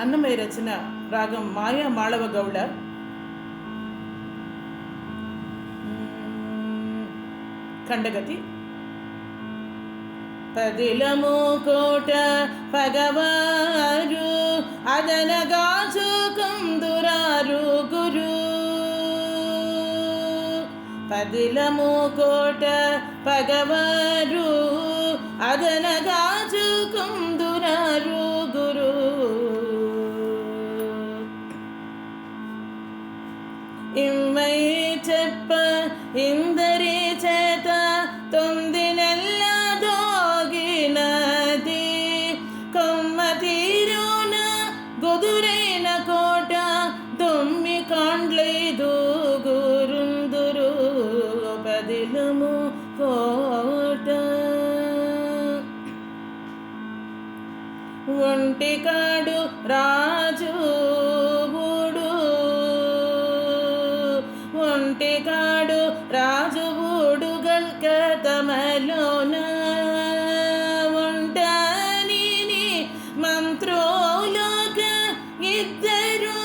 అన్నమయ్య రచన రాగం మాయా మాళవ గౌడ. ఖండగతి. పదిలము కోట పగవారు అదనగా చూకుందురారు గురు. పదిలము కోట పగవారు అదనగా ఇమ్మై చెప్ప ఇందరి చేత తొమ్మిది నెల్ల దోగినది కొమ్మ తీరున గుదురైన కోట తొమ్మి కాండ్లేదు గురుందురు పదిలము కోట ఒంటికాడు రాజు ఒంటికాడు రాజు బూడు గల్కతమలోన ఉంటాని మంత్రోలోక ఇద్దరు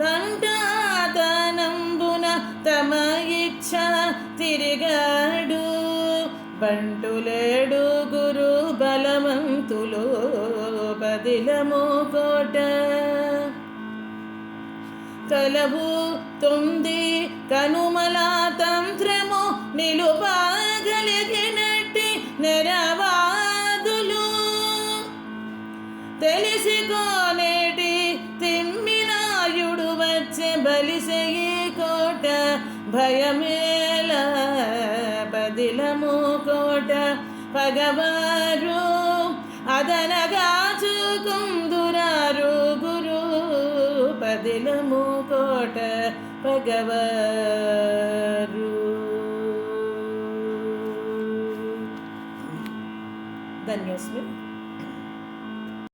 తంటాతనంబున తమ ఇచ్చ తిరిగాడు. బంటులేడు గురు బలవంతులు బదిలము కోట. కలవు తొమ్మిది కనుమల తంత్రము నిలుపగలిగినట్టి నెరవాదులు. తెలిసికోనేటి తిమ్మినాయుడు వచ్చే బలిసే కోట భయమేల బదిలము కోట పగవారు పదిలము కోట పగవారు ధన్యోస్మి